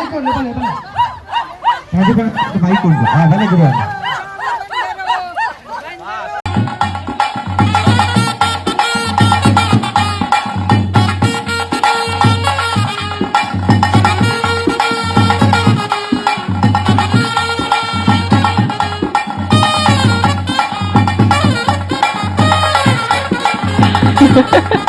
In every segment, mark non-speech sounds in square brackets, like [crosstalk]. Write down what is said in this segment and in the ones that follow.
Maikon, lepas, lepas. Nah, dia pakai Maikon. Ah, mana dia? Ha ha ha.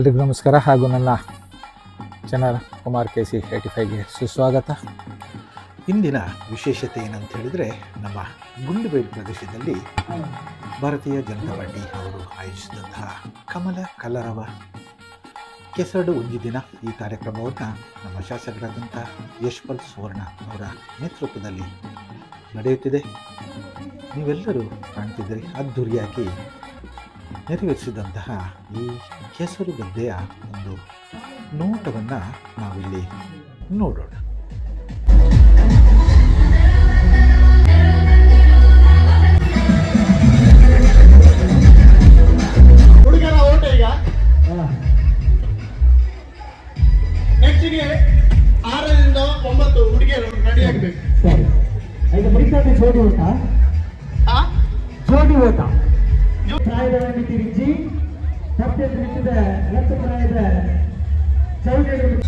ಎಲ್ರಿಗೂ ನಮಸ್ಕಾರ ಹಾಗೂ ನನ್ನ channel Kumar K C eighty ಫೈವ್ಗೆ ಸುಸ್ವಾಗತ. ಇಂದಿನ ವಿಶೇಷತೆ ಏನಂತ ಹೇಳಿದರೆ ನಮ್ಮ ಗುಂಡುಬೇಡ್ ಪ್ರದೇಶದಲ್ಲಿ ಭಾರತೀಯ ಜನತಾ ಪಾರ್ಟಿ ಅವರು ಆಯೋಜಿಸಿದಂತಹ ಕಮಲ ಕಲರವ ಕೆಸರಡು ಒಂಜಿ ದಿನ ಈ ಕಾರ್ಯಕ್ರಮವನ್ನು ನಮ್ಮ ಶಾಸಕರಾದಂಥ ಯಶ್ಪಾಲ್ ಸುವರ್ಣ ಅವರ ನೇತೃತ್ವದಲ್ಲಿ ನಡೆಯುತ್ತಿದೆ. ನೀವೆಲ್ಲರೂ ಕಾಣ್ತಿದ್ದೀರಿ ಅದ್ಧೂರಿಯಾಗಿ ನೆರವೇರಿಸಿದಂತಹ ಈ ಕೆಸರು ಗದ್ದೆಯ ಒಂದು ನೋಟವನ್ನು ನಾವಿಲ್ಲಿ ನೋಡೋಣ. ಓಟ ನೆಕ್ಸ್ಟ್ಗೆ ಆರರಿಂದ ಒಂಬತ್ತು ಹುಡುಗಿಯರು ರೆಡಿ ಆಗ್ಬೇಕು. ಸರಿ. ಈಗ ಮರಿಕಾಟಿ ಜೋಡಿ ಊಟ ಆ? ಜೋಡಿ ಓಟ. Ready ಕೆಸರು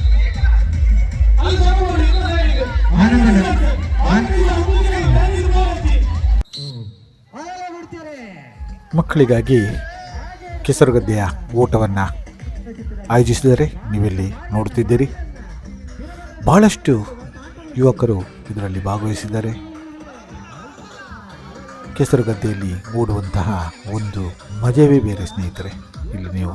ಮಕ್ಕಳಿಗಾಗಿ ಕೆಸರುಗದ್ದೆಯ ಓಟವನ್ನು ಆಯೋಜಿಸಿದರೆ ನೀವಿಲ್ಲಿ ನೋಡ್ತಿದ್ದೀರಿ ಬಹಳಷ್ಟು ಯುವಕರು ಇದರಲ್ಲಿ ಭಾಗವಹಿಸಿದ್ದಾರೆ. ಕೆಸರುಗದ್ದೆಯಲ್ಲಿ ಓಡುವಂತಹ ಒಂದು ಮಜವೇ ಬೇರೆ ಸ್ನೇಹಿತರೆ, ಇಲ್ಲಿ ನೀವು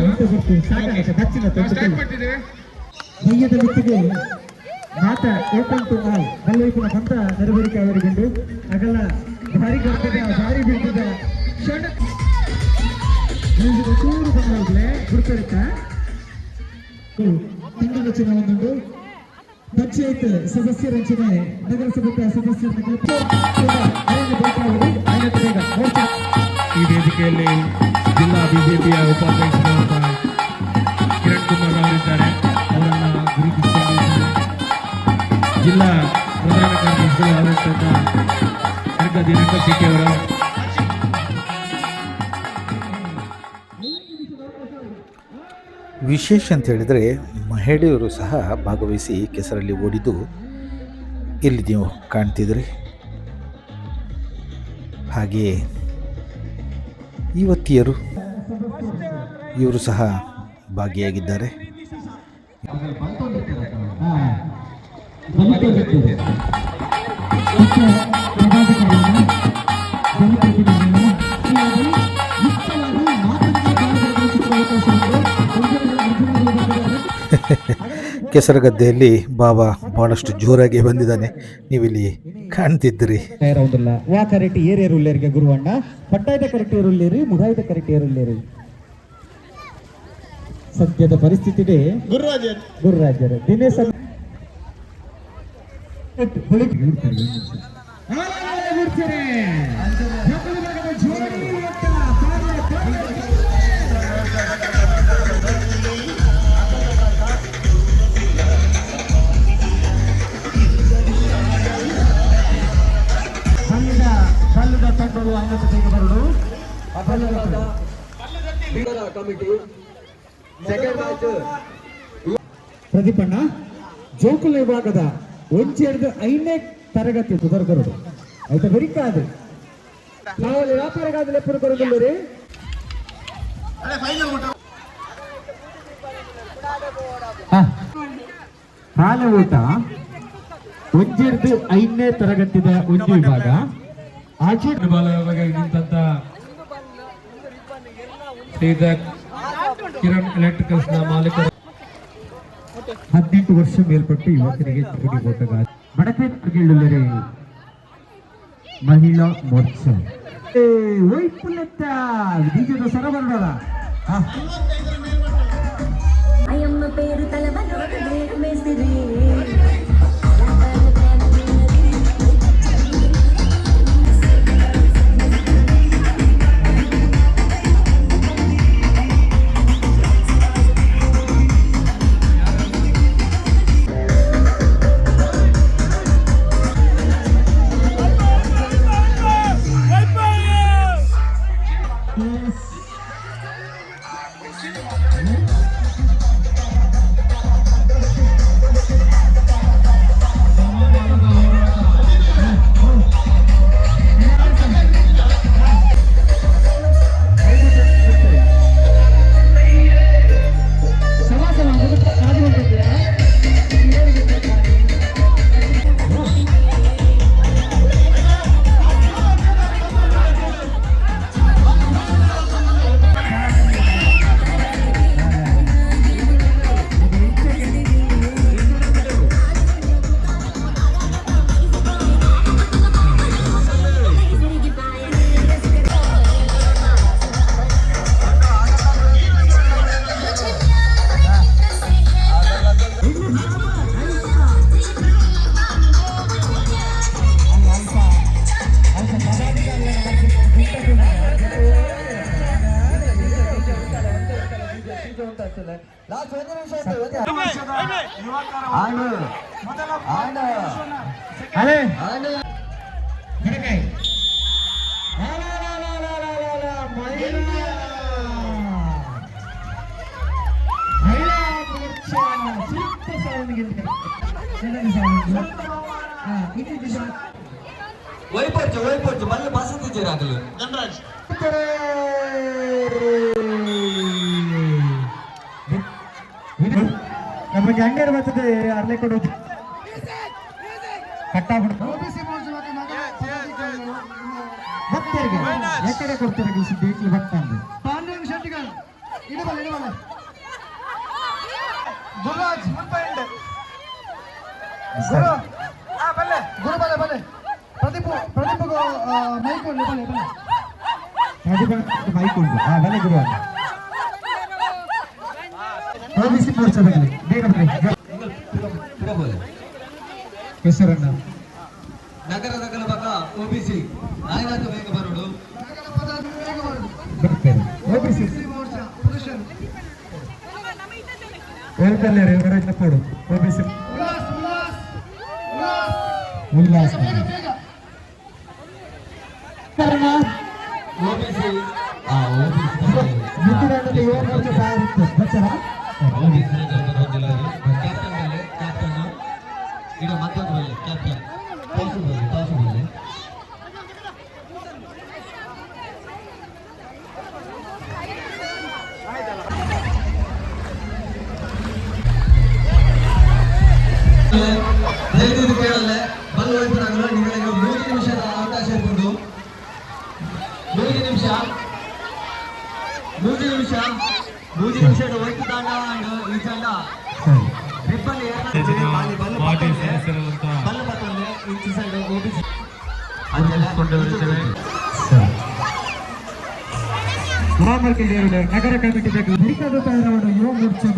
ಅಂತ ಕೊಟ್ಟು ಸಾಕಾಗುತ್ತೆ ಮೈಯದ ಮಿತ್ತಿಗೆ ಮಾತ ಓಪನ್ ಟು ಆಲ್ ಬಲ್ಲವೈಪುನ ಕಂತ ನೆರವೇರಿಕೆ ಅವರಿಗೊಂಡು ಅಗಲ ಭಾರಿ ಕರ್ತದ ಭಾರಿ ಬೀಳ್ತದ ಷಡ್ ಚೂರು ಬಂದಾಗಲೇ ಗುರುತರಿತ ತಂಡದ ಒಂದೊಂದು ಪಂಚಾಯತ್ ಸದಸ್ಯರ ರಚನೆ ನಗರಸಭೆ ಸದಸ್ಯರನ್ನ ಬಿಜೆಪಿಯ ವಿಶೇಷ ಅಂತ ಹೇಳಿದರೆ ಮಹಿಳೆಯರು ಸಹ ಭಾಗವಹಿಸಿ ಕೆಸರಲ್ಲಿ ಓಡಿದ್ದು ಇಲ್ಲಿ ನೀವು ಕಾಣ್ತಿದ್ರಿ ಹಾಗೆಯೇ ಯುವತಿಯರು ಇವರು ಸಹ ಭಾಗಿಯಾಗಿದ್ದಾರೆ. [laughs] [laughs] ಕೆಸರಗದ್ದೆಯಲ್ಲಿ ಬಾಬಾ ಭಾಳಷ್ಟು ಜೋರಾಗಿ ಬಂದಿದ್ದಾನೆ. ನೀವಿಲ್ಲಿ ಕಾಣ್ತಿದ್ದೀರಿ ರೌಂದಿಲ್ಲ ವಾ ಕರೆಕ್ಟ್ ಏರ್ ರುಲ್ಲೇರಿಗೆ ಗುರುವಣ್ಣ? ಪಟ್ಟಾಯ್ದ ಕರೆಕ್ಟ್ ಏರುಲ್ಲೇರಿ ಮುಗಾಯ್ದ ಕರೆಕ್ಟ್ ಏರುಲ್ಲೇರಿ ಸದ್ಯದ ಪರಿಸ್ಥಿತಿಗೆ ಗುರುರಾಜನ್ ಗುರುರಾಜರು ದಿನೇಶ್ ಬಲ್ಲದ ಬರಲು ಪ್ರದೀಪಣ್ಣ ಜೋಕುಲ ವಿಭಾಗದ ಒಂಚೆರಡು ಹಿಡಿದು ಐದನೇ ತರಗತಿ ಕುದರ್ಗರುಡು ಆಯ್ತಾ ಬರೀ ಕಾದು. ಕಾವಲು ವ್ಯಾಪಾರಿಗಾದ ಲೆಪ್ಪರು ಕೊರಗುಲ್ಲೂರಿ ಅರೆ ಫೈನಲ್ ಊಟ. ಒಂಜಿ ಐದನೇ ತರಗತಿದ ಒಂದು ವಿಭಾಗ. ಆಚೆ ಬಾಲವಾಗಿ ನಿಂತಂತ ಶ್ರೀಧರ್ ಕಿರಣ್ ಎಲೆಕ್ಟ್ರಿಕಲ್ಸ್ನ ಮಾಲೀಕರು. ಹದಿನೆಂಟು ವರ್ಷ ಮೇಲ್ಪಟ್ಟು ಯುವಕರಿಗೆ ತಿರುಗಿ ಕೊಟ್ಟಾಗ ಬಡಪೇಟೆಗೆಳ್ಳುಲ್ಲರೆ ಮಹಿಳಾ ಮೋರ್ಚಾ. ವೈಪುಲ್ಯತ್ತ ಬೀಜದ ಸರಬರಡ ಅಯ್ಯಮ್ಮ, ಪೇರು ತಲವ ಅಲೆ ಬಡಕಾಯಿ ಮಹಿಳಾ ಮೋರ್ಚಾ ಸ್ವಲ್ಪ ಸಾವಿರ ವೈಪರ್ಚು ವೈಪರ್ಚು ಮಲ್ಲ ಬಸದಿದ್ದೀರಾಗಲಿ ಧನರಾಜ್ ಹಂಗೇರು ಬರ್ತದೆ ಅರ್ಲೆ ಕೊಡೋದು ಕಟ್ಟಾಗ್ಬಿಡ್ತು. ಭಕ್ತರಿಗೆ ಕೊಡ್ತಾರೆ ಸುದ್ದಿ ಭಕ್ತಂದು ಪಾಂಡುರಂಗ ಶೆಟ್ಟಿಗಳು ಇಡಬಲ್ಲ ಇಡಬಲ್ಲ ಗುರುರಾಜ್. ಮುನ್ಪಾಯಿಂಟ್ ಗುರು ಆ ಬಲ್ಲೆ ಗುರು ಬಲ್ಲೆ ಬಲ್ಲೆ ಪ್ರದೀಪ್ ಪ್ರದೀಪ್ ಮೈಕ್ ಬಲ್ಲೆ ಬಲ್ಲೆ ಬಲ್ಲೆ ಗುರು ಮೋರ್ಚಾದಲ್ಲಿ ಬೇಗ ಬನ್ನಿ ಬಿಡಬಹುದು ಹೆಸರನ್ನ ನಗರ ನಗರ ಭಾಗ ಒಬಿಸಿ ನಾಯನಾಥ ಬೇಗ ಬರೋಡು ಬರ್ತೇನೆ ಓಬಿಸಿ ಮೋರ್ಚಾ ಪುರುಷರು ಹೇಳ್ತಲ್ಲೇ ಹೊರಗೆ ಕೊಡು ಓಬಿಸಿ ಉಲ್ಲಾಸ್ ಉಲ್ಲಾಸ್ ದಯವಿಟ್ಟು ಕೇಳಲ್ಲ. ನಿಮಗೆ ಮೂರು ನಿಮಿಷದ ಅವಕಾಶ ಇರ್ಬೋದು. ಮೂರು ನಿಮಿಷ. ಮೂರು ನಿಮಿಷ. ಮೂರು ನಿಮಿಷ ವೈಟ್ ತಾಂಡ ಈ ತಂಡ. ರಿಬ್ಬನ್ ಏರ್ನ ಬಲ್ಲ ಬಲ್ಲ ಇಂಚು ಸೈಡ್ ಓಬಿಸಿ ನಗರ ಕಮಿಟಿ ಬೇಕು ಬೇಕಾದ ತಾಯಿರವರು ಯುವ ಮೋರ್ಚಾ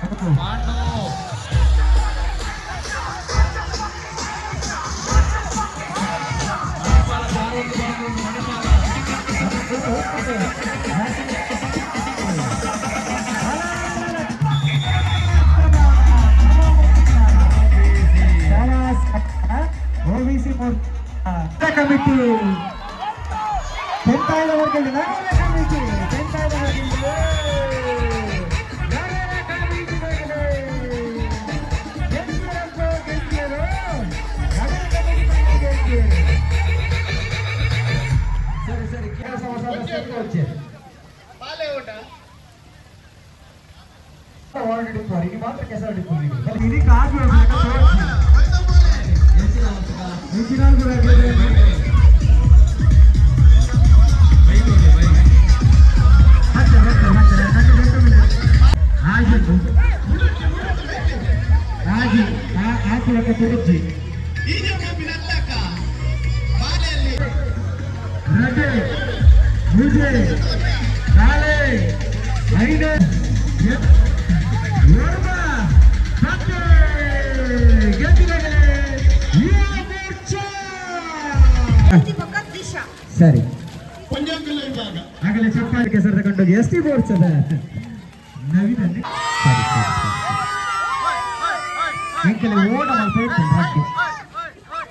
ಪಾಂಡು ಓಬಿಸಿ ಕಮಿಟಿ ತೆಂತಾಯದ ವರ್ಗದಲ್ಲಿ ನಗರ ಆಗಲೇ ಚಪ್ಪಾಳಿ ಕೆಸರು ತಗೊಂಡೋಗಿ ಎಸ್ ಟಿ ಬೋರ್ಡ್ಸದ ನವೀನಲ್ಲಿ ಸರಿ ಸರಿ ಸರಿ ಎಂಕಲೆ ಓಡ ಮಾಡ್ತಾ ರಡ್ಡು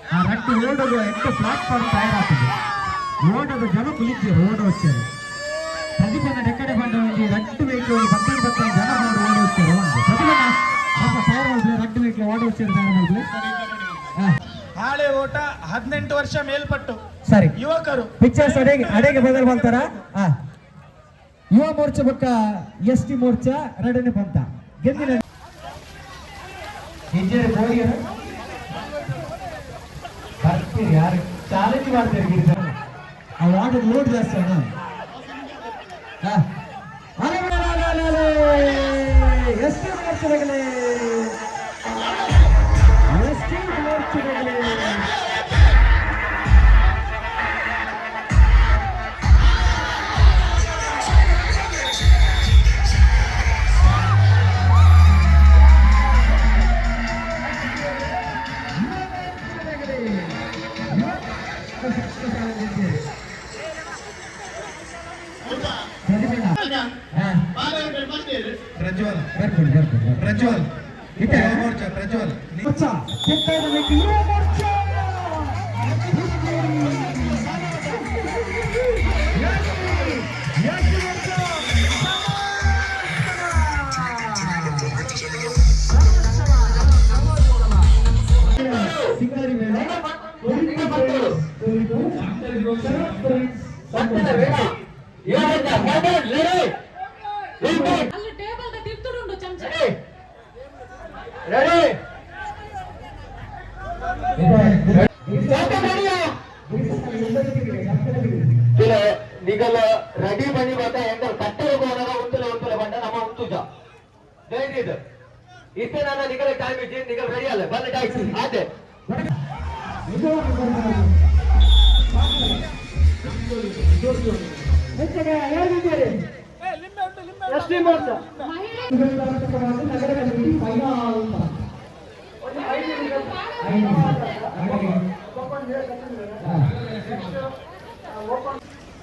ಆ ರಡ್ಡು ಓಡೋದು ಎಂಟು ಪ್ಲಾಟ್ಫಾರ್ಮ್ ತಯಾರಾಗ್ತದೆ ಓಡೋದು ಜನ ಕುಳಿತಿರು ಓಡ వచ్చారు ಪ್ರತಿಭನ ಡೆಕ್ಕಡೆ ಬಂದವಲ್ಲಿ ರಡ್ಡು ವೆಹಿಕಲ್ ಪತ್ತೈದು ಪತ್ತೈದು ಜನ ಮಾಡಿ ಓಡ వచ్చారు ಒಂದು ಪ್ರತಿಭನ ಪಾಪ ತಯಾರು ಮಾಡಿದ್ರೆ ರಡ್ಡು ವೆಹಿಕಲ್ ಓಡ వచ్చారు ತಯಾರು ಮಾಡಿದ್ರೆ ಹಾಳೆ ಓಟ ಹದಿನೆಂಟು ವರ್ಷ ಮೇಲ್ಪಟ್ಟು ಸರಿ. ಯುವಕರು. ಪಿಕ್ಚರ್ಸ್ ಅಡೆಗೆ ಅಡೆಗೆ ಬದಲು ಬಂತಾರ ಯುವ ಮೋರ್ಚಾ ಪಕ್ಕ ಎಸ್ ಟಿ ಮೋರ್ಚಾ ಎರಡನೇ ಬಂತಾ ಗೆದ್ದಿನ ಯಾರು? ಚಾಲೆಂಜ್ ಮಾಡ್ತೀರಿ ಆ ವಾರ್ಡ್ ಲೋಡ್ ಜಾಸ್ತಿ ಅಣ್ಣ. ಎಸ್ ಟಿ ಮೋರ್ಚಾದಾಗಲೇ ഇല്ല ಮೋರ್ಚಾ ಕೆತ್ತೈದಬೇಕು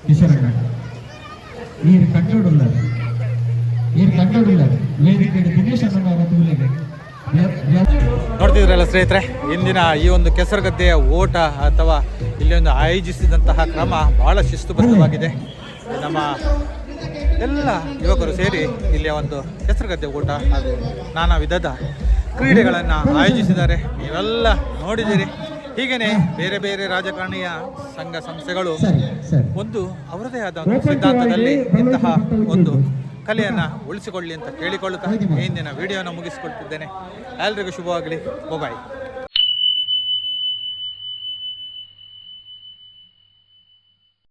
ಕಿಶರಣ್ಣ ನೀರು ಕಂಟ್ರೋಲ್ ನೀರು ಕಂಟ್ರೋಲ್ ಇಲ್ಲ ವೇದಿಕೆ ದಿನೇಶ್ ಅನ್ನ ತೂಲಿಗೆ ನೋಡ್ತಿದ್ರಲ್ಲ ಸ್ನೇಹಿತರೆ ಇಂದಿನ ಈ ಒಂದು ಕೆಸರುಗದ್ದೆಯ ಓಟ ಅಥವಾ ಇಲ್ಲಿ ಒಂದು ಆಯೋಜಿಸಿದಂತಹ ಕ್ರಮ ಬಹಳ ಶಿಸ್ತುಬದ್ಧವಾಗಿದೆ. ನಮ್ಮ ಎಲ್ಲ ಯುವಕರು ಸೇರಿ ಇಲ್ಲಿಯ ಒಂದು ಕೆಸರುಗದ್ದೆ ಓಟ ಹಾಗೂ ನಾನಾ ವಿಧದ ಕ್ರೀಡೆಗಳನ್ನು ಆಯೋಜಿಸಿದ್ದಾರೆ. ನೀವೆಲ್ಲ ನೋಡಿದ್ದೀರಿ. ಹೀಗೆಯೇ ಬೇರೆ ಬೇರೆ ರಾಜಕಾರಣಿಯ ಸಂಘ ಸಂಸ್ಥೆಗಳು ಒಂದು ಅವರದೇ ಆದ ಒಂದು ಸಿದ್ಧಾಂತದಲ್ಲಿ ಇಂತಹ ಒಂದು ಕಲೆಯನ್ನು ಉಳಿಸಿಕೊಳ್ಳಿ ಅಂತ ಕೇಳಿಕೊಳ್ಳುತ್ತಾ ಇಂದಿನ ವಿಡಿಯೋನ ಮುಗಿಸಿಕೊಳ್ತಿದ್ದೇನೆ. ಎಲ್ರಿಗೂ ಶುಭವಾಗಲಿ. ಮೊಬೈಲ್